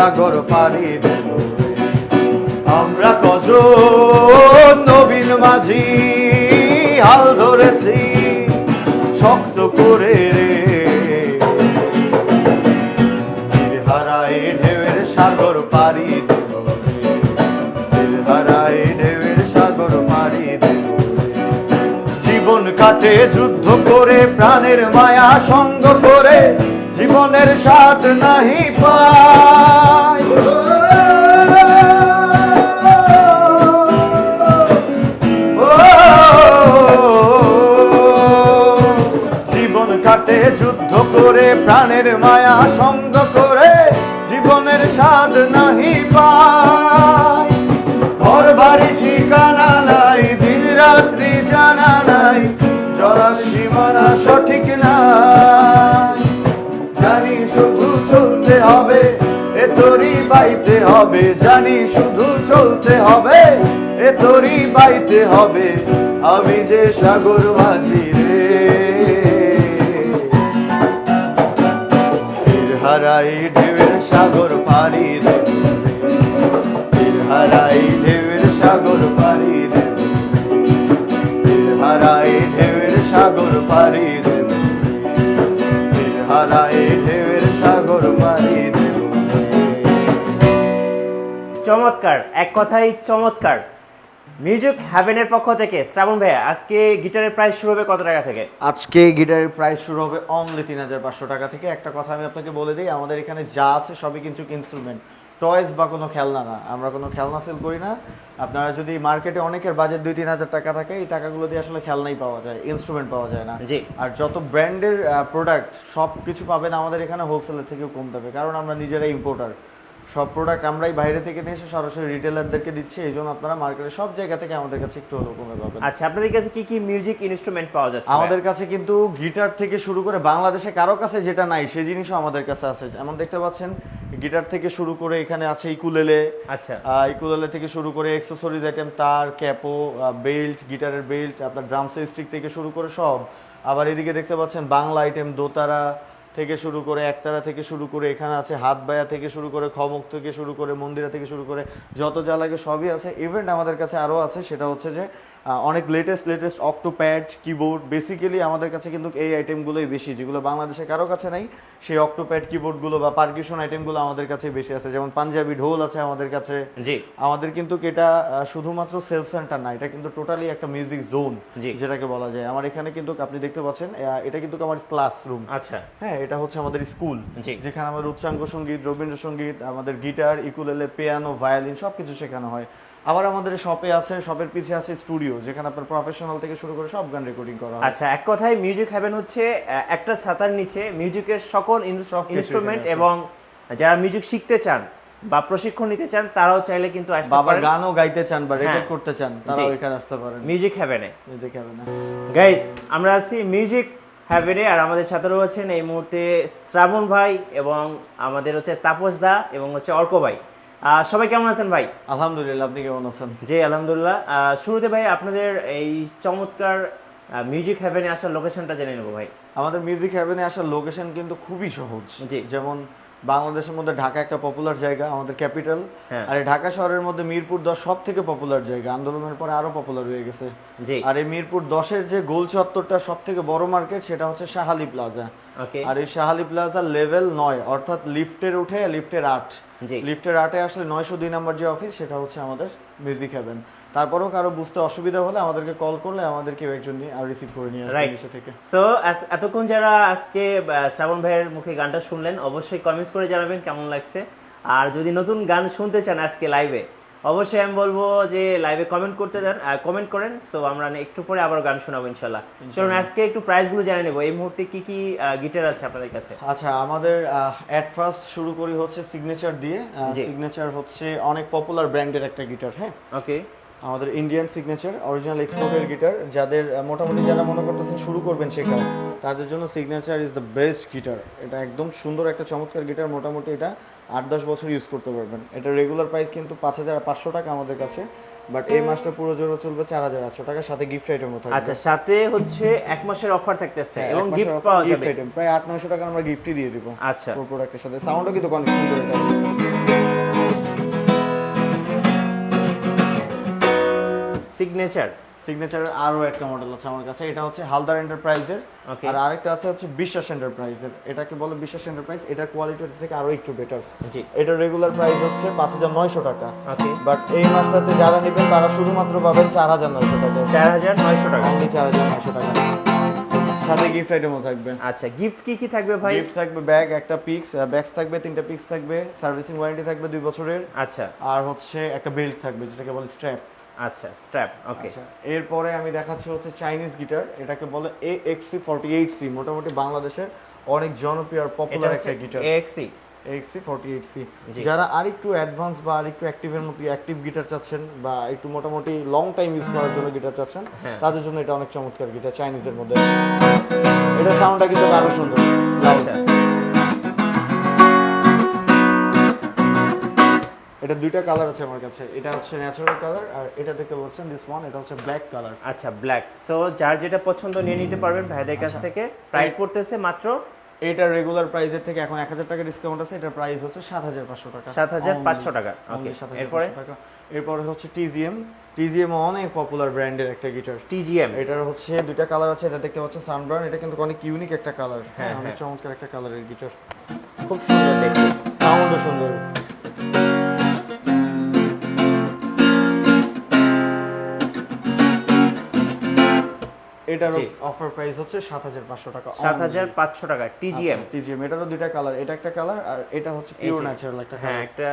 সাগর দেব আমরা কজন নবীন মাঝি, হাল ধরেছি শক্ত করে জীবন কাটে যুদ্ধ করে, প্রাণের মায়া সঙ্গ করে। জীবনের স্বাদ নাহি পায়। জীবন কাটে, যুদ্ধ করে, প্রাণের মায়া সঙ্গ করে, জীবনের স্বাদ নাহি পায়। চলতে হবে, এ তোরই বাইতে হবে, জানি শুধু চলতে হবে, এ তোরই বাইতে হবে, আমি যে সাগর মাঝি রে হারাই চমৎকার এক কথাই চমৎকার। মিউজিক হ্যাভেনের পক্ষ থেকে শ্রাবণ ভাইয়া আজকে গিটারের প্রাইস শুরু হবে কত টাকা থেকে? আজকে গিটারের প্রাইস শুরু হবে অনলি তিন হাজার পাঁচশো টাকা থেকে। একটা কথা আমি আপনাকে বলে দিই আমাদের এখানে যা আছে সবই কিন্তু ইনস্ট্রুমেন্ট টয়েস বা কোনো খেলনা না আমরা কোনো খেলনা সেল করি না। আপনারা যদি মার্কেটে অনেকের বাজেট দুই তিন হাজার টাকা থাকে এই টাকাগুলো দিয়ে আসলে খেলনাই পাওয়া যায় ইনস্ট্রুমেন্ট পাওয়া যায় না। জি। আর যত ব্র্যান্ডের প্রোডাক্ট সব কিছু পাবেন আমাদের এখানে হোলসেলের থেকেও কম দেবে কারণ আমরা নিজেরাই ইম্পোর্টার সব প্রোডাক্ট আমরাই বাইরে থেকে নিয়ে এসে সরাসরি রিটেলারদেরকে দিচ্ছি এই জন্য আপনারা মার্কেটে সব জায়গা থেকে আমাদের কাছে একটু হলেও কমে পাবেন। আচ্ছা আপনাদের কাছে কি কি মিউজিক ইনস্ট্রুমেন্ট পাওয়া যাচ্ছে আমাদের কাছে কিন্তু গিটার থেকে শুরু করে বাংলাদেশে কারও কাছে যেটা নাই সেই জিনিসও আমাদের কাছে আছে। যেমন দেখতে পাচ্ছেন গিটার থেকে শুরু করে এখানে আছে ইকুলেলে। আচ্ছা। ইকুলেলে থেকে শুরু করে এক্সেসরিজ আইটেম তার ক্যাপো বেল্ট গিটারের বেল্ট আপনার ড্রামসের স্টিক থেকে শুরু করে সব। আবার এদিকে দেখতে পাচ্ছেন বাংলা আইটেম দোতারা থেকে শুরু করে একতারা থেকে শুরু করে, এখানে আছে হাত বায়া থেকে শুরু করে, খমক থেকে শুরু করে, মন্দিরা থেকে শুরু করে, যত যা লাগে সবই আছে। ইভেন্ট আমাদের কাছে আরও আছে, সেটা হচ্ছে যে অনেক latest latest octopad keyboard basically আমাদের কাছে কিন্তু এই আইটেমগুলোই বেশি যেগুলো বাংলাদেশে কারও কাছে নাই সেই অক্টোপ্যাড কিবোর্ডগুলো বা পারকিউশন আইটেমগুলো আমাদের কাছে বেশি আছে। যেমন পাঞ্জাবি ঢোল আছে আমাদের কাছে। জি। আমাদের কিন্তু এটা শুধুমাত্র সেলস সেন্টার না এটা কিন্তু টোটালি একটা মিউজিক জোন। যেটাকে বলা যায়। আমার এখানে কিন্তু আপনি দেখতে পাচ্ছেন এটা কিন্তু আমার ক্লাসরুম আচ্ছা। হ্যাঁ এটা হচ্ছে আমাদের স্কুল। যেখানে আমাদের উচ্চাঙ্গ সংগীত রবীন্দ্রসঙ্গীত আমাদের গিটার ইকুলেলে পিয়ানো ভায়োলিন সবকিছু শেখানো হয়। আবার আমাদের শপে আছে শপের পিছে আছে স্টুডিও যেখানে আপনার প্রফেশনাল থেকে শুরু করে সব গান রেকর্ডিং করা হয়। আচ্ছা এক কথায় মিউজিক হ্যাভেন হচ্ছে একটা ছাতার নিচে মিউজিকের সকল ইনস্ট্রুমেন্ট এবং যারা মিউজিক শিখতে চান বা প্রশিক্ষণ নিতে চান তারাও চাইলে কিন্তু আসতে বাবার পারেন। গানও গাইতে চান বা রেকর্ড হ্যাঁ। করতে চান তারাও এখানে আসতে পারেন। মিউজিক হ্যাভেনে মিউজিক হবে না গাইস আমরা আছি মিউজিক হ্যাভেনে আর আমাদের সাথে রয়েছেন এই মুহূর্তে শ্রাবণ ভাই এবং আমাদের হচ্ছে তাপস দা এবং হচ্ছে অর্ক ভাই। সবাই কেমন আছেন ভাই? আলহামদুলিল্লাহ আপনি কেমন আছেন? জি আলহামদুলিল্লাহ। শুরুতে ভাই আপনাদের এই চমৎকার মিউজিক হ্যাভেনে আসার লোকেশনটা জেনে নেব ভাই। আমাদের মিউজিক হ্যাভেনে আসার লোকেশন কিন্তু খুবই সহজ। জি। যেমন বাংলাদেশের মধ্যে ঢাকা একটা পপুলার জায়গা আমাদের ক্যাপিটাল। আর এই ঢাকা শহরের মধ্যে মিরপুর দশ সব থেকে পপুলার জায়গা। আন্দোলনের পরে আরও পপুলার হয়ে গেছে। আর এই মিরপুর দশের যে গোল চত্বরটা সব থেকে বড় মার্কেট সেটা হচ্ছে শাহালি প্লাজা আর এই শাহালি প্লাজা লেভেল নয় অর্থাৎ লিফটের উঠে লিফটের আট। লিফটের আটে আসলে নয়শো দুই নম্বর যে অফিস সেটা হচ্ছে আমাদের মিউজিক হ্যাভেন তারপরেও কারও বুঝতে অসুবিধা হলে আমাদেরকে কল করলে আমাদের কেউ একজন নিয়ে আর রিসিভ করে নিয়ে আসবে থেকে। সো এতক্ষণ যারা আজকে শ্রাবণ ভাইয়ের মুখে গানটা শুনলেন অবশ্যই কমেন্টস করে জানাবেন কেমন লাগছে। আর যদি নতুন গান শুনতে চান আজকে লাইভে অবশ্যই আমি বলব যে লাইভে কমেন্ট করতে দেন কমেন্ট করেন সো আমরা একটু পরে আবার গান শোনাবো ইনশাল্লাহ। চলুন আজকে একটু প্রাইসগুলো জেনে নেব। এই মুহূর্তে কি কি গিটার আছে আপনাদের কাছে? আচ্ছা আমাদের অ্যাট ফার্স্ট শুরু করি হচ্ছে সিগনেচার দিয়ে। সিগনেচার হচ্ছে অনেক পপুলার ব্র্যান্ডের একটা গিটার হ্যাঁ? ওকে আমাদের ইন্ডিয়ান সিগনেচার অরিজিনাল এক্সপোর্টের গিটার যাদের মোটামুটি যারা মনে করতেছেন শুরু করবেন শেখা তাদের জন্য signature is the best guitar এটা একদম সুন্দর একটা চমৎকার গিটার মোটামুটি এটা আট দশ বছর ইউজ করতে পারবেন। এটা রেগুলার প্রাইস কিন্তু পাঁচ হাজার পাঁচশো টাকা আমাদের কাছে বাট এই মাসটা পুরো জোরে চলবে চার হাজার আটশো টাকা সাথে গিফট আইটেমও থাকবে। আচ্ছা সাথে হচ্ছে এক মাসের অফার থাকতেছে হ্যাঁ, এবং গিফট পাওয়া যাবে। item। প্রায় আট নয়শো টাকা আমরা গিফটই দিয়ে দিব। আচ্ছা। প্রোডাক্টের সাথে। সাউন্ডও কিন্তু করে এটা। সিগনেচার সিগনেচারের আরও একটা মডেল আছে আমার কাছে। এটা হচ্ছে হালদার এন্টারপ্রাইজের আর আরেকটা আছে হচ্ছে বিশ্বাস এন্টারপ্রাইজের এটাকে বলে বিশ্বাস এন্টারপ্রাইজ এটার কোয়ালিটি থেকে আরও একটু বেটার জি। এটার রেগুলার প্রাইস হচ্ছে পাঁচ হাজার নয়শো টাকা। ওকে বাট এই মাসটাতে যারা নেবেন তারা শুধুমাত্র পাবেন চার হাজার নয়শো টাকা চার হাজার নয়শো টাকা। অনলি চার হাজার নয়শো টাকা। সাথে গিফট আইটেমও থাকবে। আচ্ছা গিফট কি কি থাকবে ভাই? গিফট থাকবে ব্যাগ একটা পিক্স ব্যাগস থাকবে তিনটা পিক্স থাকবে সার্ভিসিং ওয়ারেন্টি থাকবে দুই বছরের। আচ্ছা। আর হচ্ছে একটা বেল্ট থাকবে যেটাকে বলে স্ট্র্যাপ আচ্ছা স্ট্র্যাপ ওকে আচ্ছা এরপরে আমি দেখাচ্ছি হচ্ছে চাইনিজ গিটার এটাকে বলে এ এক্সি ফর্টি এইট সি মোটামুটি বাংলাদেশের অনেক জনপ্রিয় আর পপুলার একটা গিটার এক্সি এক্সি ফর্টি এইট সি। যারা আরেকটু অ্যাডভান্স বা আরেকটু অ্যাক্টিভের মতো অ্যাক্টিভ গিটার চাচ্ছেন বা একটু মোটামুটি লং টাইম ইউজ করার জন্য গিটার চাচ্ছেন হ্যাঁ। তাদের জন্য এটা অনেক চমৎকার গিটার চাইনিজের মধ্যে। এটা সাউন্ডটা কিন্তু আরও সুন্দর। আচ্ছা। এটা দুইটা কালার আছে আমার কাছে। এটা হচ্ছে ন্যাচারাল কালার আর এটা দেখতে পাচ্ছেন দিস ওয়ান এটা হচ্ছে ব্ল্যাক কালার আচ্ছা ব্ল্যাক সো যার যেটা পছন্দ নিয়ে নিতে পারবেন ভাইদের কাছ আচ্ছা। থেকে। প্রাইস পড়তেছে মাত্র এটা রেগুলার প্রাইসের থেকে এখন এক হাজার টাকা ডিসকাউন্ট আছে এটার প্রাইস হচ্ছে সাত হাজার পাঁচশো টাকা। 7,500 টাকা। Only Okay, 7,500 এরপরে? টাকা। এরপরে হচ্ছে টিজিএম টিজিএম অনেক পপুলার ব্র্যান্ডের একটা গিটার টিজিএম এটার হচ্ছে দুইটা কালার আছে এটা দেখতে পাচ্ছেন সানবার্ন এটা কিন্তু অনেক ইউনিক একটা কালার হ্যাঁ হ্যাঁ, অনেক হ্যাঁ। চমৎকার একটা কালারের গিটার খুব সুন্দর দেখতে। সাউন্ডও সুন্দর। এটার অফার প্রাইস হচ্ছে সাত হাজার পাঁচশো টাকা সাত হাজার পাঁচশো টাকা টিজিএম টিজিএম এটারও দুইটা কালার এটা একটা কালার আর এটা হচ্ছে পিওর ন্যাচারাল একটা হ্যাঁ একটা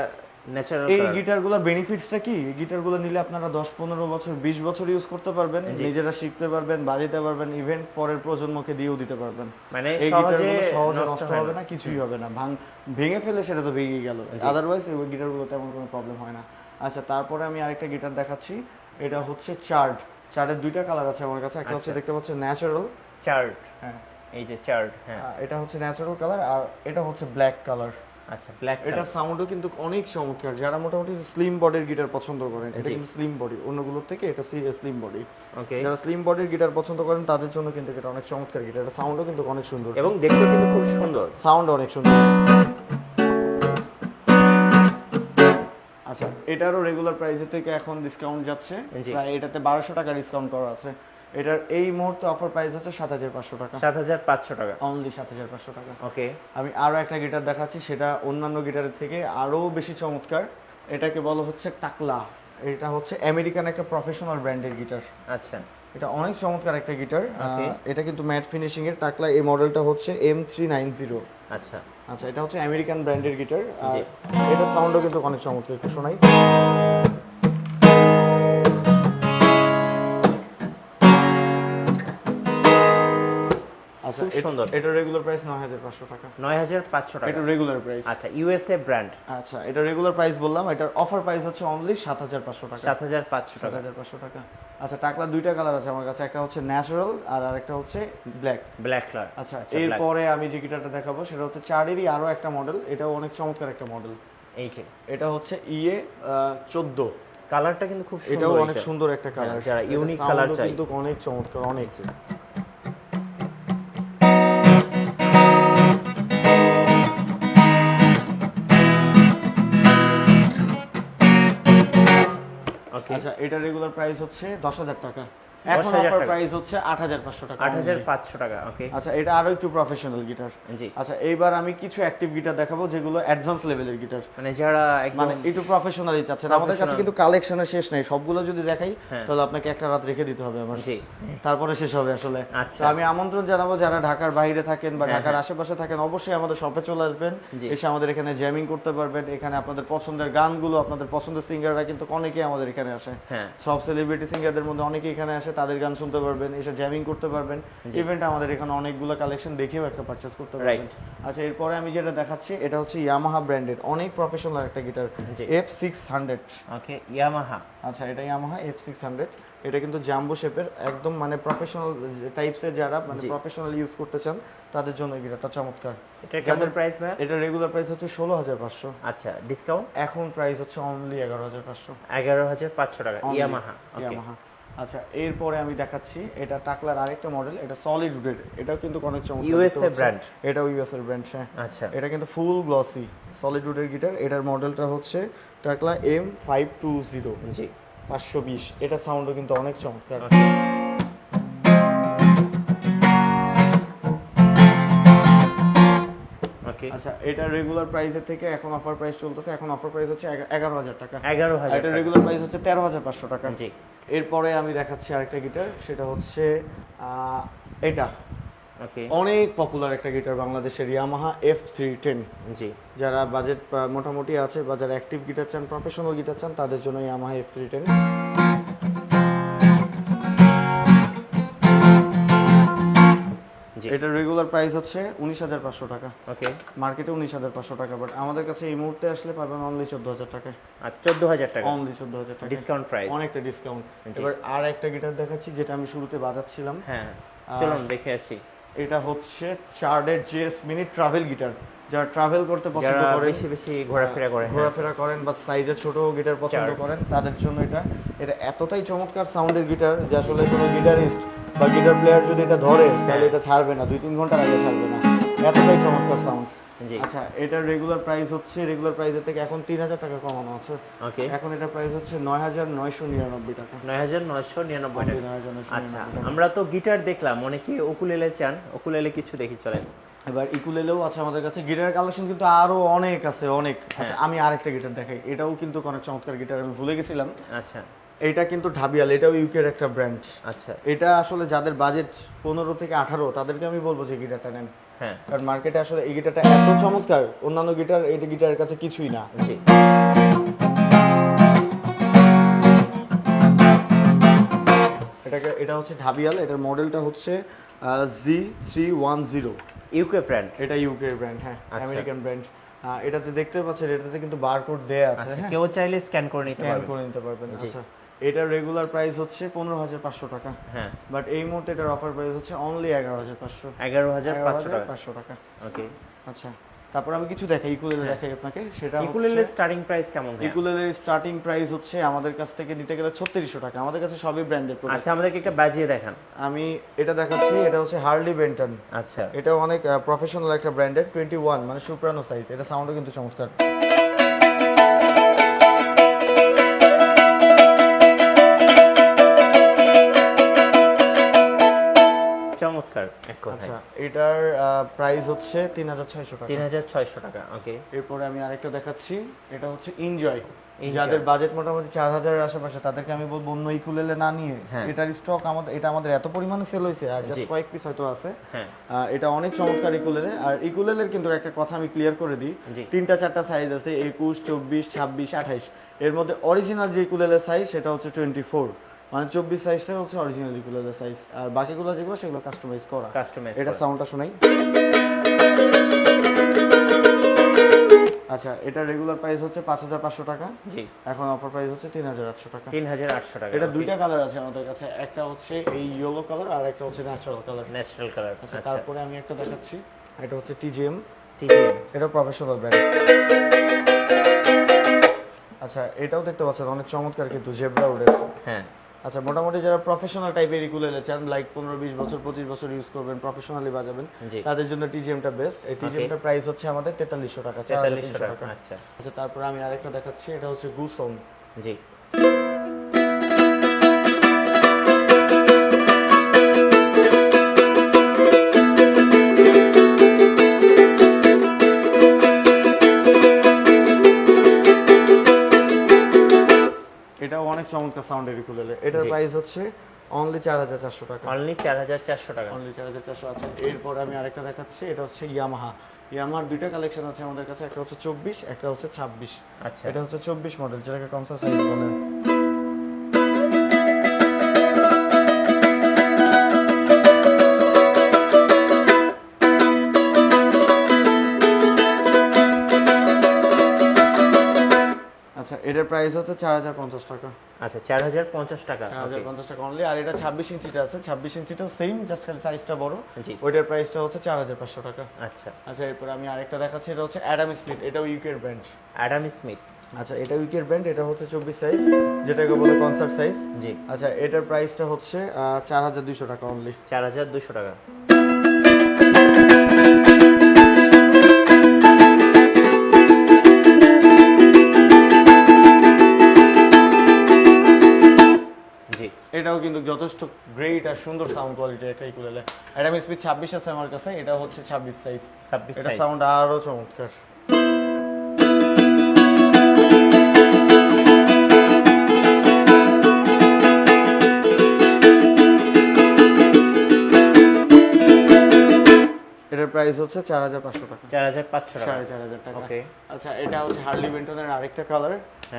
ন্যাচারাল এই গিটারগুলোর বেনিফিটসটা কি? গিটারগুলো নিলে আপনারা দশ পনেরো বছর বিশ বছর ইউজ করতে পারবেন নিজেরা শিখতে পারবেন বাজাতে পারবেন ইভেন্ট পরের প্রজন্মকে দিয়েও দিতে পারবেন। মানে এই সহজে গিটারগুলো সহজে নষ্ট হবে না। না কিছুই হবে না। ভাঙ ভেঙে ফেলে সেটা তো ভেঙে গেল। আদারওয়াইজ এই গিটারগুলো তেমন কোনো প্রবলেম হয় না। আচ্ছা তারপরে আমি আরেকটা গিটার দেখাচ্ছি। এটা হচ্ছে চার্ট চার্টের দুইটা কালার আছে আমার কাছে। একটা হচ্ছে আচ্ছা। দেখতে পাচ্ছেন ন্যাচারাল চার্ট হ্যাঁ। এই যে চার্ট হ্যাঁ। এটা হচ্ছে ন্যাচারাল কালার আর এটা হচ্ছে ব্ল্যাক কালার আচ্ছা ব্ল্যাক এটা সাউন্ডও কিন্তু অনেক চমৎকার। যারা মোটামুটি স্লিম বডির গিটার পছন্দ করেন এটা কিন্তু স্লিম বডি অন্যগুলোর থেকে এটা স্লিম বডি ওকে যারা স্লিম বডির গিটার পছন্দ করেন তাদের জন্য কিন্তু এটা অনেক চমৎকার গিটার এটা সাউন্ডও কিন্তু অনেক সুন্দর। এবং দেখতে কিন্তু খুব সুন্দর। সাউন্ড অনেক সুন্দর। এটারও রেগুলার প্রাইসের থেকে এখন ডিসকাউন্ট যাচ্ছে। প্রায় এটাতে বারোশো টাকা ডিসকাউন্ট করা আছে। এটার এই মুহূর্তে অফার প্রাইস হচ্ছে সাত হাজার পাঁচশো টাকা। সাত হাজার পাঁচশো টাকা। অনলি সাত হাজার পাঁচশো টাকা। ওকে আমি আরও একটা গিটার দেখাচ্ছি সেটা অন্যান্য গিটারের থেকে আরও বেশি চমৎকার। এটাকে বলা হচ্ছে টাকলা। এটা হচ্ছে আমেরিকান একটা প্রফেশনাল ব্র্যান্ডের গিটার আচ্ছা। এটা অনেক চমৎকার একটা গিটার। এটা কিন্তু ম্যাট ফিনিশিং এর টাকলা এই মডেলটা হচ্ছে এম থ্রি নাইন জিরো আচ্ছা। আচ্ছা এটা হচ্ছে আমেরিকান ব্র্যান্ডের গিটার। এটা সাউন্ডও কিন্তু অনেক চমৎকার একটু শোনাই। খুব সুন্দর। এটার রেগুলার প্রাইস নয় হাজার পাঁচশো টাকা। নয় হাজার পাঁচশো টাকা। এটা রেগুলার প্রাইস আচ্ছা ইউএসএ ব্র্যান্ড আচ্ছা এটা রেগুলার প্রাইস বললাম এটার অফার প্রাইস হচ্ছে অনলি সাত হাজার পাঁচশো টাকা। সাত হাজার পাঁচশো টাকা। হাজার পাঁচশো টাকা। আচ্ছা টাকলা দুইটা কালার আছে আমার কাছে একটা হচ্ছে ন্যাচারাল আর আরেকটা হচ্ছে ব্ল্যাক ব্ল্যাক কালার আচ্ছা আচ্ছা। এরপরে আমি যে গিটারটা দেখাবো সেটা হচ্ছে চারেরই আরও একটা মডেল এটাও অনেক চমৎকার একটা মডেল এই যে। এটা হচ্ছে ইয়ে চোদ্দ। কালারটা কিন্তু খুব এটাও অনেক সুন্দর একটা কালার হ্যাঁ, যারা unique colour চাই। কিন্তু অনেক চমৎকার অনেক। আচ্ছা এটা রেগুলার প্রাইস হচ্ছে দশ হাজার টাকা। এখন অফার প্রাইস হচ্ছে আট হাজার পাঁচশো টাকা আট হাজার only। পাঁচশো টাকা ওকে আচ্ছা এটা আরও একটু প্রফেশনাল গিটার জি। আচ্ছা এইবার আমি কিছু অ্যাক্টিভ গিটার দেখাবো যেগুলো অ্যাডভান্স লেভেলের গিটার মানে যারা মানে একটু প্রফেশনালি চাচ্ছেন। আমাদের কাছে কিন্তু কালেকশনের শেষ নেই। সবগুলো যদি দেখাই হ্যাঁ। তাহলে আপনাকে একটা রাত রেখে দিতে হবে আমার। জি। তারপরে শেষ হবে আসলে। আচ্ছা। আমি আমন্ত্রণ জানাব যারা ঢাকার বাইরে থাকেন বা হ্যাঁ, ঢাকার আশেপাশে থাকেন অবশ্যই আমাদের শপে চলে আসবেন। এসে আমাদের এখানে জ্যামিং করতে পারবেন। এখানে আপনাদের পছন্দের গানগুলো আপনাদের পছন্দের সিঙ্গাররা কিন্তু অনেকেই আমাদের এখানে আসে। হ্যাঁ। সব সেলিব্রিটি সিঙ্গারদের মধ্যে অনেকেই এখানে আসে। তাদের গান শুনতে পারবেন এসে জ্যামিং করতে পারবেন। ইভেন্ট আমাদের এখানে অনেকগুলো কালেকশন দেখেও একটা পারচেস করতে পারবেন। আচ্ছা এরপরে আমি যেটা দেখাচ্ছি এটা হচ্ছে ইয়ামাহা ব্র্যান্ডের অনেক প্রফেশনাল একটা guitar F six hundred okay Yamaha আচ্ছা এটা ইয়ামাহা এফ সিক্স হান্ড্রেড এটা কিন্তু জাম্বো শেপের একদম মানে প্রফেশনাল টাইপসের যারা মানে প্রফেশনাল ইউজ করতে চান তাদের জন্য গিটারটা চমৎকার। এটা কেমন প্রাইস ভাই এটা রেগুলার প্রাইস হচ্ছে ষোলো হাজার পাঁচশো। আচ্ছা ডিসকাউন্ট এখন প্রাইস হচ্ছে অনলি এগারো হাজার পাঁচশো। এগারো হাজার পাঁচশো টাকা ইয়ামাহা ইয়ামাহা আচ্ছা এরপরে আমি দেখাচ্ছি এটা টাকলার আরেকটা মডেল এটা সলিড উডেড এটাও কিন্তু অনেক চমৎকার ইউএসএ ব্র্যান্ড। এটাও ইউএসএ এর ব্র্যান্ড হ্যাঁ। আচ্ছা। এটা কিন্তু ফুল গ্লসি সলিড উডের গিটার এটার মডেলটা হচ্ছে টাকলা M five two zero G. পাঁচশো বিশ। এটা সাউন্ডও কিন্তু অনেক চমৎকার। আচ্ছা এটা রেগুলার প্রাইসের থেকে এখন অফার প্রাইস চলতেছে এখন অফার প্রাইস হচ্ছে এগা- এগারো হাজার টাকা। এগারো হাজার এটা রেগুলার প্রাইস হচ্ছে তেরো হাজার পাঁচশো টাকা। জি। এরপরে আমি দেখাচ্ছি আরেকটা গিটার সেটা হচ্ছে এটা। অনেক পপুলার একটা গিটার বাংলাদেশের Yamaha F three ten G. যারা বাজেট মোটামুটি আছে বা যারা অ্যাক্টিভ গিটার চান প্রফেশনাল গিটার চান তাদের জন্য Yamaha F three ten G. এটার রেগুলার প্রাইস হচ্ছে উনিশ হাজার পাঁচশো টাকা। ওকে মার্কেটে উনিশ হাজার পাঁচশো টাকা বাট আমাদের কাছে এই মুহূর্তে আসলে পাবেন অনলি চোদ্দ হাজার টাকা আচ্ছা চোদ্দ হাজার টাকা। অনলি চোদ্দ হাজার টাকা ডিসকাউন্ট প্রাইস অনেকটা ডিসকাউন্ট এবার আর একটা গিটার দেখাচ্ছি যেটা আমি শুরুতে বাজাচ্ছিলাম। হ্যাঁ চলুন দেখে আসি। এটা হচ্ছে চার্ডের জেস মিনি ট্রাভেল গিটার যারা ট্রাভেল করতে পছন্দ করেন বেশি বেশি ঘোরাফেরা করে হ্যাঁ। ঘোরাফেরা করেন বা সাইজে ছোট গিটার পছন্দ করেন তাদের জন্য এটা এটা এতটাই চমৎকার সাউন্ডের গিটার যে আসলে কোনো গিটারিস্ট বা গিটার প্লেয়ার যদি এটা ধরে তাহলে হ্যাঁ। এটা ছাড়বে না দুই তিন ঘণ্টার আগে ছাড়বে না। এতটাই চমৎকার সাউন্ড আচ্ছা এটার রেগুলার প্রাইস হচ্ছে রেগুলার প্রাইসের থেকে এখন তিন হাজার টাকা কমানো আছে। ওকে এখন এটা প্রাইস হচ্ছে নয় হাজার নয়শো নিরানব্বই টাকা। নয় হাজার নয়শো নিরানব্বই টাকা। আচ্ছা আমরা তো গিটার দেখলাম অনেকে উকুলেলে চান উকুলেলে কিছু দেখি চলেন। এবার ইকুলেলেও আছে আমাদের কাছে। গিটারের কালেকশন কিন্তু আরও অনেক আছে অনেক। হ্যাঁ। আচ্ছা আমি আরেকটা গিটার দেখাই। এটাও কিন্তু অনেক চমৎকার গিটার আমি ভুলে গেছিলাম। আচ্ছা। এটা কিন্তু ঢাবিয়াল এটাও ইউকের একটা ব্র্যান্ড আচ্ছা। এটা আসলে যাদের বাজেট পনেরো থেকে আঠারো তাদেরকে আমি বলব যে গিটারটা নেন। হ্যাঁ। কারণ মার্কেটে আসলে এই গিটারটা এত চমৎকার অন্যান্য গিটার এই গিটারের কাছে কিছুই না। জি। এটাকে এটা হচ্ছে ঢাবিয়াল এটার মডেলটা হচ্ছে G three one zero UK brand এটা ইউকে ব্র্যান্ড হ্যাঁ আচ্ছা। আমেরিকান ব্র্যান্ড এটাতে দেখতে পাচ্ছেন এটাতে কিন্তু বারকোড দেয়া আছে আচ্ছা হ্যাঁ। কেউ চাইলে স্ক্যান করে নিতে পারবেন। স্ক্যান করে নিতে পারবেন। আচ্ছা। এটার রেগুলার প্রাইস হচ্ছে পনেরো হাজার পাঁচশো টাকা। হ্যাঁ। বাট এই মুহূর্তে এটার অফার প্রাইস হচ্ছে অনলি এগারো হাজার পাঁচশো। এগারো হাজার পাঁচশো টাকা। পাঁচশো টাকা। ওকে আচ্ছা। তারপর আমি কিছু দেখাই ইকুলেলে দেখাই আপনাকে। সেটা ইকুলেলে স্টার্টিং প্রাইস কেমন ইকুলেলে স্টার্টিং প্রাইস হচ্ছে আমাদের কাছ থেকে নিতে গেলে ছত্রিশশো টাকা। আমাদের কাছে সবই ব্র্যান্ডেড প্রোডাক্ট আচ্ছা আমাদেরকে একটা বাজিয়ে দেখান। আমি এটা দেখাচ্ছি এটা হচ্ছে হার্লি বেন্টন আচ্ছা। এটা অনেক প্রফেশনাল একটা ব্র্যান্ডেড টোয়েন্টি ওয়ান মানে সুপ্রানো সাইজ এটা সাউন্ডও কিন্তু চমৎকার। চমৎকার এক কথায়। আচ্ছা এটার প্রাইস হচ্ছে তিন হাজার ছয়শো টাকা। তিন হাজার ছয়শো টাকা ওকে এরপরে আমি আরেকটা দেখাচ্ছি এটা হচ্ছে এনজয় যাদের বাজেট মোটামুটি চার হাজারের আশেপাশে তাদেরকে আমি বলব অন্য ইকুলেলে না নিয়ে হ্যাঁ। এটার স্টক আমাদের এটা আমাদের এত পরিমাণে সেল হয়েছে আর জাস্ট কয়েক পিস হয়তো আছে। হ্যাঁ। এটা অনেক চমৎকার ইকুলেলে আর ইকুলেলের কিন্তু একটা কথা আমি ক্লিয়ার করে দিই তিনটা চারটা সাইজ আছে একুশ চব্বিশ ছাব্বিশ আঠাইশ। এর মধ্যে অরিজিনাল যে ইকুলেলের সাইজ সেটা হচ্ছে টোয়েন্টি ফোর মানে চব্বিশ সাইজটা হচ্ছে অরিজিনাল ইকুলেলের সাইজ আর বাকিগুলো যেগুলো সেগুলো কাস্টমাইজ করা। কাস্টমাইজ এটা সাউন্ডটা শোনাই। আচ্ছা এটা রেগুলার প্রাইস হচ্ছে পাঁচ হাজার পাঁচশো টাকা। জি। এখন অফার প্রাইস হচ্ছে তিন হাজার আটশো টাকা। তিন হাজার আটশো টাকা। এটা দুইটা কালার আছে আমাদের কাছে। একটা হচ্ছে এই ইয়েলো কালার আর একটা হচ্ছে ন্যাচারাল কালার ন্যাচারাল কালার আচ্ছা তারপরে আমি একটা দেখাচ্ছি। এটা হচ্ছে টিজিএম টিজিএম এটা প্রফেশনাল ব্র্যান্ড আচ্ছা এটাও দেখতে পাচ্ছেন অনেক চমৎকার কিন্তু জেব্রা উডের হ্যাঁ। আচ্ছা মোটামুটি যারা প্রফেশনাল টাইপের ইকুলেলে চান লাইক পনেরো বিশ বছর পঁচিশ বছর ইউজ করবেন প্রফেশনালি বাজাবেন তাদের জন্য টিজিএমটা বেস্ট এই টিজিএমটা প্রাইস হচ্ছে আমাদের তেতাল্লিশশো টাকা তেতাল্লিশশো টাকা আচ্ছা। আচ্ছা তারপরে আমি আরেকটা দেখাচ্ছি এটা হচ্ছে গুসং জি। চমৎকার সাউন্ডের ইকুলেলে এটার প্রাইস হচ্ছে অনলি চার হাজার চারশো টাকা। অনলি চার হাজার চারশো টাকা। অনলি চার হাজার চারশো। আছে এরপর আমি আরেকটা দেখাচ্ছি এটা হচ্ছে ইয়ামাহা ইয়ামার দুইটা কালেকশন আছে আমাদের কাছে একটা হচ্ছে চব্বিশ একটা হচ্ছে ছাব্বিশ। আচ্ছা। এটা হচ্ছে চব্বিশ মডেল যেটাকে কনসার সাইজ বলে। এটার প্রাইস হচ্ছে চার হাজার পঞ্চাশ টাকা। আচ্ছা চার হাজার পঞ্চাশ টাকা চার হাজার পঞ্চাশ টাকা অনলি আর এটা ছাব্বিশ ইঞ্চিটা আছে ছাব্বিশ ইঞ্চিটাও সেম জাস্ট খালি সাইজটা বড়। জি। ওইটার প্রাইসটা হচ্ছে চার হাজার পাঁচশো টাকা। আচ্ছা। আচ্ছা এরপর আমি আরেকটা দেখাচ্ছি এটা হচ্ছে অ্যাডাম স্মিথ এটাও ইউকের ব্র্যান্ড অ্যাডাম স্মিথ আচ্ছা এটা উইকের ব্র্যান্ড এটা হচ্ছে চব্বিশ সাইজ যেটাকে বলে কনসার্ট সাইজ জি। আচ্ছা এটার প্রাইসটা হচ্ছে চার হাজার দুইশো টাকা অনলি চার হাজার দুশো টাকা। এটাও কিন্তু যথেষ্ট গ্রেট আর সুন্দর সাউন্ড কোয়ালিটির একটা ইকুলেলে এটা আমি স্পিড ছাব্বিশ আছে আমার কাছে এটা হচ্ছে ছাব্বিশ সাইজ ছাব্বিশ এটা সাউন্ড আরও চমৎকার। এটার প্রাইস হচ্ছে চার হাজার পাঁচশো টাকা। চার হাজার পাঁচশো টাকা। সাড়ে চার হাজার টাকা। ওকে আচ্ছা এটা হচ্ছে হার্লি বেন্টনের আরেকটা কালার।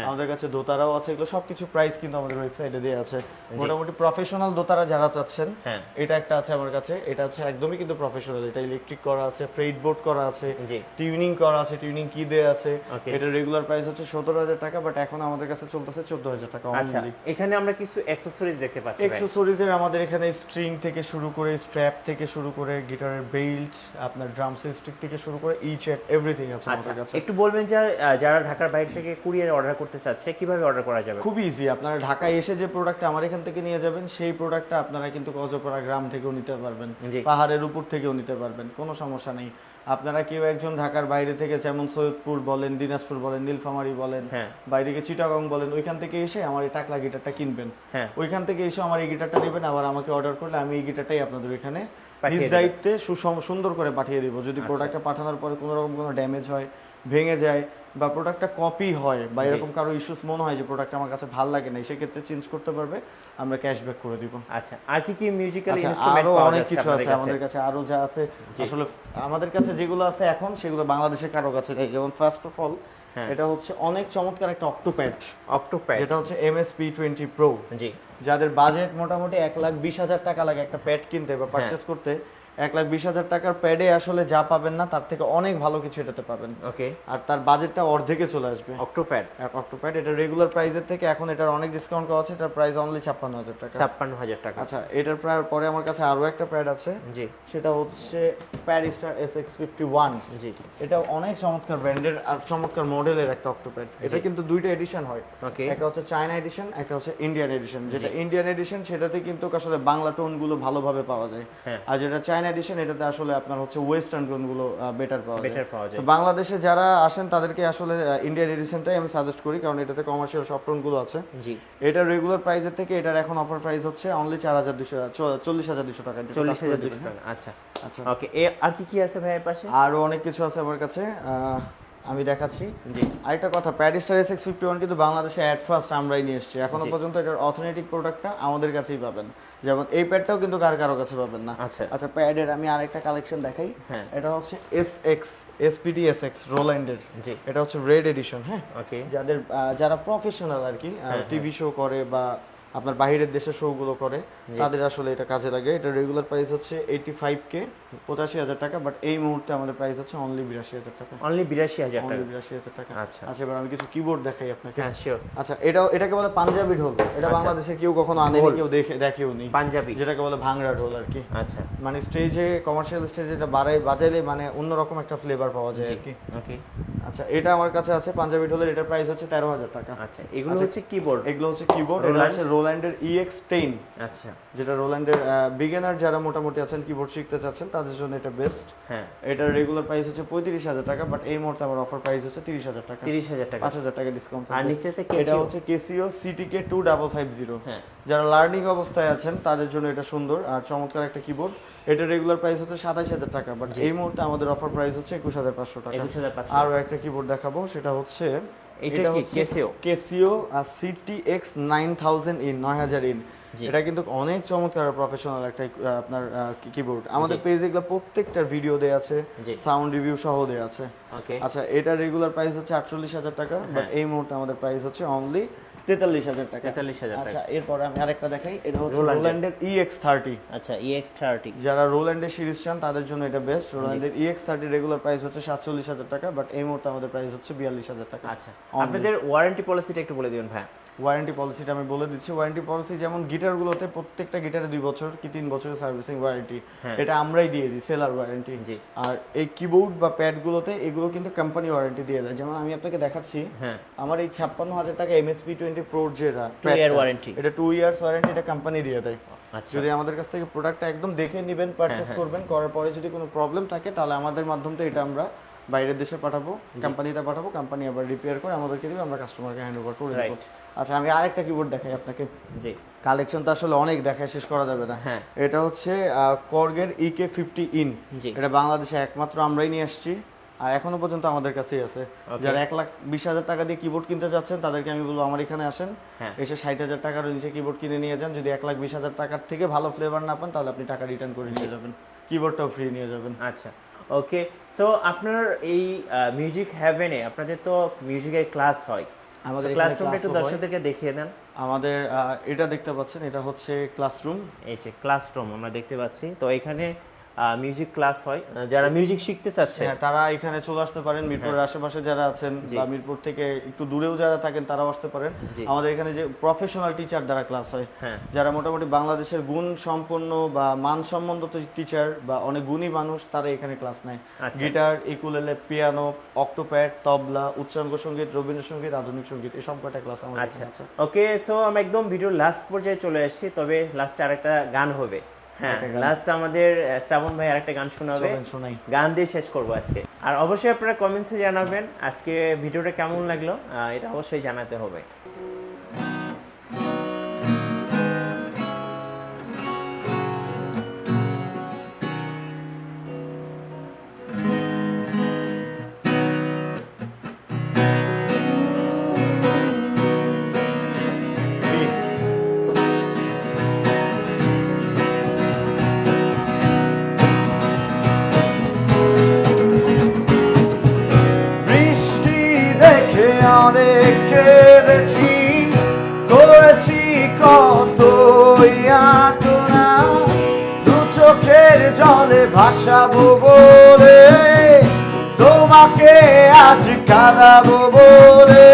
আমাদের কাছে দোতারাও আছে এগুলো সবকিছু প্রাইস কিন্তু আমাদের ওয়েবসাইটে দেওয়া আছে। মোটামুটি প্রফেশনাল দোতারা যারা চাচ্ছেন হ্যাঁ। এটা একটা আছে আমার কাছে এটা হচ্ছে একদমই কিন্তু প্রফেশনাল এটা ইলেকট্রিক করা আছে ফ্রেড বোর্ড করা আছে টিউনিং করা আছে টিউনিং কি দেয়া আছে। এটা রেগুলার প্রাইস হচ্ছে সতেরো হাজার টাকা বাট এখন আমাদের কাছে চলতেছে চোদ্দ হাজার টাকা আচ্ছা এখানে আমরা কিছু অ্যাক্সেসরিজ দেখতে পাচ্ছি ভাই। এক্সেসরিজের আমাদের এখানে স্ট্রিং থেকে শুরু করে স্ট্র্যাপ থেকে শুরু করে গিটারের বেল্ট আপনার ড্রাম স্টিক থেকে শুরু করে ইচ এন্ড এভরিথিং আছে আচ্ছা আমাদের কাছে। একটু বলবেন যে যারা ঢাকার বাইরে থেকে কুরিয়ার অর্ডার করতে চাচ্ছে কীভাবে অর্ডার করা যাবে? খুব ইজি আপনারা ঢাকায় এসে যে প্রোডাক্টটা আমার এখান থেকে নিয়ে যাবেন সেই প্রোডাক্টটা আপনারা কিন্তু কজপাড়া গ্রাম থেকেও নিতে পারবেন পাহাড়ের উপর থেকেও নিতে পারবেন কোনো সমস্যা নেই। আপনারা কেউ একজন ঢাকার বাইরে থেকে যেমন সৈয়দপুর বলেন দিনাজপুর বলেন নীলফামারী বলেন হ্যাঁ। বাইরে চিটাগং বলেন ওইখান থেকে এসে আমার এই টাকলা গিটারটা কিনবেন। হ্যাঁ। ওইখান থেকে এসে আমার এই গিটারটা নেবেন আবার আমাকে অর্ডার করলে আমি এই গিটারটাই আপনাদের এখানে নিজ দায়িত্বে সুসম সুন্দর করে পাঠিয়ে দিব। যদি আচ্ছা। প্রোডাক্টটা পাঠানোর পরে কোনো রকম কোনো ড্যামেজ হয় ভেঙে যায় বা প্রোডাক্টটা কপি হয় বা এরকম কারও ইস্যুস মনে হয় যে প্রোডাক্ট আমার কাছে ভালো লাগে না সেক্ষেত্রে চেঞ্জ করতে পারবে আমরা ক্যাশব্যাক করে দিব। আচ্ছা আর কি কি মিউজিক্যাল আচ্ছা, ইনস্ট্রুমেন্ট আরও অনেক কিছু আছে আমাদের কাছে আরও যা আছে। আসলে আমাদের কাছে যেগুলো আছে এখন সেগুলো বাংলাদেশের কারও কাছে নেই। যেমন ফার্স্ট অফ অল হ্যাঁ। এটা হচ্ছে অনেক চমৎকার একটা অক্টোপ্যাড অক্টোপ্যাড যেটা হচ্ছে এমএসপি টোয়েন্টি প্রো জি। যাদের বাজেট মোটামুটি এক লাখ বিশ হাজার টাকা লাগে একটা প্যাড কিনতে হ্যাঁ। বা পারচেস করতে। এক লাখ বিশ হাজার টাকার প্যাডে আসলে যা পাবেন না তার থেকে অনেক ভালো কিছু এটাতে পাবেন। ওকে। আর তার বাজেটটা অর্ধেকে চলে আসবে। অক্টোপ্যাড অক্টোপ্যাড এটা রেগুলার প্রাইসের থেকে এখন এটার অনেক ডিসকাউন্ট করা আছে এটার প্রাইস অনলি ছাপ্পান্ন হাজার টাকা। ছাপ্পান্ন হাজার টাকা। আচ্ছা এটার প্রায় পরে আমার কাছে আরও একটা প্যাড আছে। জি। সেটা হচ্ছে প্যারিস্টার এস এক্স ফিফটি ওয়ান জি। এটা অনেক চমৎকার ব্র্যান্ডের আর চমৎকার মডেলের একটা অক্টোপ্যাড এটা কিন্তু দুইটা এডিশন হয়। ওকে। একটা হচ্ছে চায়না এডিশন একটা হচ্ছে ইন্ডিয়ান এডিশন যেটা ইন্ডিয়ান এডিশন সেটাতে কিন্তু আসলে বাংলা টোনগুলো ভালোভাবে পাওয়া যায়। হ্যাঁ। আর যেটা চায়না এডিশন এটাতে আসলে আপনার হচ্ছে ওয়েস্টার্নগুলো বেটার পাওয়া যায়। বেটার পাওয়া যায়। তো বাংলাদেশে যারা আসেন তাদেরকে আসলে ইন্ডিয়ান এডিশনটাই আমি সাজেস্ট করি কারণ এটাতে কমার্শিয়াল সবগুলো আছে। জি। এটার রেগুলার প্রাইসের থেকে এটার এখন অফার প্রাইস হচ্ছে অনলি চার হাজার দুশো চল্লিশ হাজার দুশো টাকা। এটা চল্লিশ হাজার দুশো হ্যাঁ? টাকা আচ্ছা। আচ্ছা। ওকে আর কি কি আছে ভাইয়ের পাশে? আরও অনেক কিছু আছে আমার কাছে। আহ, আমি দেখাচ্ছি। জি। আরেকটা কথা প্যারিস্টার এস এক্স ফিফটি ওয়ান কিন্তু বাংলাদেশে অ্যাট ফার্স্ট আমরাই নিয়ে এসেছি। এখনও পর্যন্ত এটার অথেন্টিক প্রোডাক্টটা আমাদের কাছেই পাবেন। যেমন এই প্যাডটাও কিন্তু কার কারও কাছে পাবেন না। আচ্ছা। আচ্ছা প্যাডের আমি আরেকটা কালেকশন দেখাই। হ্যাঁ। এটা হচ্ছে S X SPD S X রোল্যান্ডের জি। এটা হচ্ছে রেড এডিশন হ্যাঁ? ওকে যাদের যারা প্রফেশনাল আর কি হ্যাঁ, টিভি শো করে বা আপনার বাইরের দেশের শো গুলো করে তাদের আসলে এটা কাজে লাগে। এটা রেগুলার প্রাইস হচ্ছে এইটি ফাইভ কে পঁচাশি হাজার টাকা বাট এই মুহূর্তে আমাদের প্রাইস হচ্ছে অনলি বিরাশি হাজার টাকা। অনলি বিরাশি হাজার অনলি টাকা। বিরাশি হাজার টাকা। আচ্ছা। আচ্ছা এবার আমি কিছু কিবোর্ড দেখাই আপনাকে। হ্যাঁ আচ্ছা এটাও এটাকে বলে পাঞ্জাবি ঢোল। এটা আচ্ছা। বাংলাদেশে কেউ কখনো আনেনি কেউ দেখে দেখেও নি পাঞ্জাবি। যেটাকে বলে ভাংড়া ঢোল আর কি। আচ্ছা। মানে স্টেজে কমার্শিয়াল স্টেজে এটা বাড়াই বাজাইলে মানে অন্যরকম একটা ফ্লেভার পাওয়া যায় আর কি। ওকে আচ্ছা এটা আমার কাছে আছে পাঞ্জাবি ঢোলের এটার প্রাইস হচ্ছে তেরো হাজার টাকা। আচ্ছা এগুলো হচ্ছে কিবোর্ড এগুলো হচ্ছে কিবোর্ড এটা হচ্ছে রোল্যান্ডের ইএক্স টেন আচ্ছা। যেটা রোল্যান্ডের বিগিনার যারা মোটামুটি আছেন কিবোর্ড শিখতে চাচ্ছেন তাদের জন্য এটা বেস্ট হ্যাঁ। এটার রেগুলার প্রাইস হচ্ছে পঁয়ত্রিশ হাজার টাকা বাট এই মুহূর্তে আমার অফার প্রাইস হচ্ছে তিরিশ হাজার টাকা। তিরিশ হাজার টাকা। পাঁচ হাজার টাকা ডিসকাউন্ট আর নিচে আছে এটা হচ্ছে Casio CTK two double five zero হ্যাঁ। যারা লার্নিং অবস্থায় আছেন তাদের জন্য এটা সুন্দর আর চমৎকার একটা কিবোর্ড এটা রেগুলার প্রাইস হচ্ছে সাতাইশ হাজার টাকা বাট এই মুহূর্তে আমাদের অফার প্রাইস হচ্ছে একুশ হাজার পাঁচশো টাকা। আরও একটা কিবোর্ড দেখাবো সেটা হচ্ছে এটা কি? কেসিও কেসিও আর সিটিএক্স 9000 ইন নয় হাজার ইন এটা কিন্তু অনেক চমৎকার প্রফেশনাল একটা আপনার কিবোর্ড আমাদের পেজে এগুলো প্রত্যেকটার ভিডিও দেয়া আছে সাউন্ড রিভিউ সহ দেয়া আছে। আচ্ছা এটা রেগুলার প্রাইস হচ্ছে আটচল্লিশ হাজার টাকা বাট এই মুহূর্তে আমাদের প্রাইস হচ্ছে অনলি তেতাল্লিশ হাজার টাকা। তেতাল্লিশ হাজার আচ্ছা এরপরে আমি আরেকটা দেখাই এটা হচ্ছে। রোল্যান্ডের ইএক্স থার্টি আচ্ছা ইএক্স থার্টি যারা রোল্যান্ডের সিরিজ চান তাদের জন্য এটা বেস্ট রোল্যান্ডের ইএক্স থার্টি রেগুলার প্রাইস হচ্ছে সাতচল্লিশ হাজার টাকা বাট এই মুহূর্তে আমাদের প্রাইস হচ্ছে বিয়াল্লিশ হাজার টাকা। আচ্ছা আপনাদের ওয়ারেন্টি পলিসিটা একটু বলে দিবেন ভাই ওয়ারেন্টি পলিসিটা আমি বলে দিচ্ছি। ওয়ারেন্টি পলিসি যেমন গিটারগুলোতে প্রত্যেকটা গিটারে দুই বছর কি তিন বছরের সার্ভিসিং ওয়ারেন্টি হ্যাঁ। এটা আমরাই দিয়ে দিই সেলার ওয়ারেন্টি। আর এই কিবোর্ড বা প্যাডগুলোতে এগুলো কিন্তু কোম্পানি ওয়ারেন্টি দিয়ে দেয়। যেমন আমি আপনাকে দেখাচ্ছি হ্যাঁ। আমার এই ছাপ্পান্ন হাজার টাকা এমএসপি টোয়েন্টি প্রো যেটা টু ইয়ার ওয়ারেন্টি এটা টু ইয়ার্স ওয়ারেন্টি এটা কোম্পানি দিয়ে দেয়। আচ্ছা। যদি আমাদের কাছ থেকে প্রোডাক্টটা একদম দেখে নেবেন পারচেস করবেন করার পরে যদি কোনো প্রবলেম থাকে তাহলে আমাদের মাধ্যমে এটা আমরা বাইরের দেশে পাঠাবো কোম্পানিতে পাঠাবো কোম্পানি আবার রিপেয়ার করে আমাদেরকে দিবে আমরা কাস্টমারকে হ্যান্ড ওভার করে দেবো. আচ্ছা আমি আরেকটা কিবোর্ড দেখাই আপনাকে। জি। কালেকশন তো আসলে অনেক দেখায় শেষ করা যাবে না। হ্যাঁ। এটা হচ্ছে কর্গের ইকে ফিফটি ইন জি। এটা বাংলাদেশে একমাত্র আমরাই নিয়ে আসছি। আর এখনও পর্যন্ত আমাদের কাছেই আছে। যারা এক লাখ বিশ হাজার টাকা দিয়ে কিবোর্ড কিনতে যাচ্ছেন তাদেরকে আমি বলব আমার এখানে আসেন। হ্যাঁ। এসে ষাট হাজার টাকার নিচে কিবোর্ড কিনে নিয়ে যান। যদি এক লাখ বিশ হাজার টাকার থেকে ভালো ফ্লেভার না পান তাহলে আপনি টাকা রিটার্ন করে নিয়ে যাবেন। কিবোর্ডটাও ফ্রি নিয়ে যাবেন। আচ্ছা। ওকে সো আপনার এই মিউজিক হ্যাভেনে আপনাদের তো মিউজিকের ক্লাস হয়। আমাদের ক্লাসরুমটা একটু। দর্শকদেরকে দেখিয়ে দেন। আমাদের আহ, এটা দেখতে পাচ্ছেন এটা হচ্ছে ক্লাসরুম এই যে ক্লাসরুম আমরা দেখতে পাচ্ছি। তো এখানে মিউজিক ক্লাস হয়। যারা মিউজিক শিখতে চাচ্ছে। হ্যাঁ তারা এখানে চলে আসতে পারেন। মিরপুরের আশেপাশে যারা আছেন হ্যাঁ। বা মিরপুর থেকে একটু দূরেও যারা থাকেন তারাও আসতে পারেন। আমাদের এখানে যে প্রফেশনাল টিচার দ্বারা ক্লাস হয় হ্যাঁ। যারা মোটামুটি বাংলাদেশের গুণ সম্পন্ন বা মানসম্মত টিচার বা অনেক গুণী মানুষ তারা এখানে ক্লাস নেয়। Guitar ukulele piano octopad tabla উচ্চাঙ্গ সংগীত রবীন্দ্রসঙ্গীত আধুনিক সংগীত এই সব কটা ক্লাস আমাদের আচ্ছা। আছে। ওকে সো আমি একদম ভিডিওর লাস্ট পর্যায়ে চলে এসেছি তবে লাস্টে আরেকটা গান হবে। হ্যাঁ লাস্ট আমাদের শ্রাবণ ভাই আরেকটা গান শোনাবে। শোনাই গান দিয়ে শেষ করব আজকে। আর অবশ্যই আপনারা কমেন্টসে জানাবেন আজকে ভিডিওটা কেমন লাগল। এটা অবশ্যই জানাতে হবে। কেঁদেছি করেছি কত দু চোখের জলে ভাসাবো বলে তোমাকে আজ কাঁদাবো বলে।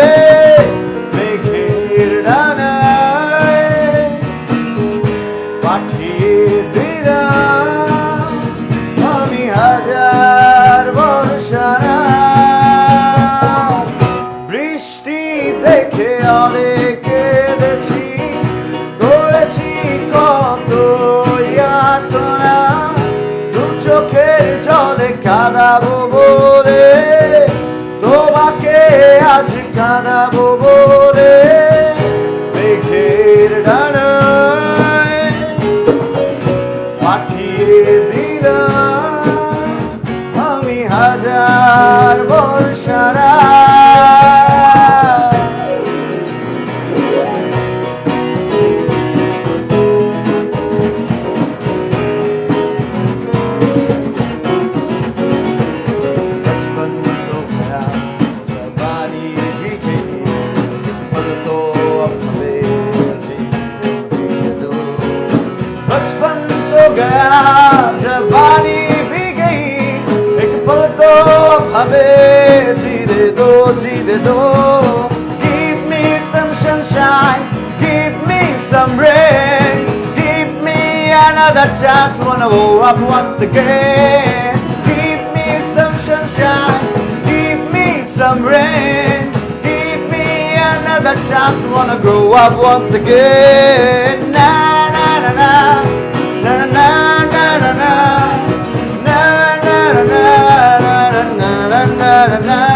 Another just Wanna go up once again Give me some sunshine Give me some rain Give me another chance Wanna grow up once again Na na na na Na na na na na Na na na na Na na na na na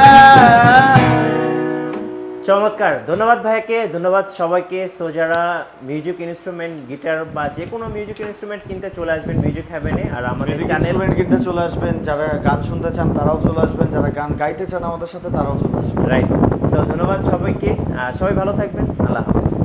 চমৎকার। ধন্যবাদ ভাইকে ধন্যবাদ সবাইকে। So যারা music instrument guitar বা যে কোনো music instrument কিনতে চলে আসবেন মিউজিক হ্যাভেনে আর আমাদের চ্যানেল কিনতে চলে আসবেন যারা গান শুনতে চান তারাও চলে আসবেন যারা গান গাইতে চান আমাদের সাথে তারাও চলে আসবেন। রাইট সো ধন্যবাদ সবাইকে সবাই ভালো থাকবেন আল্লাহ হাফিজ।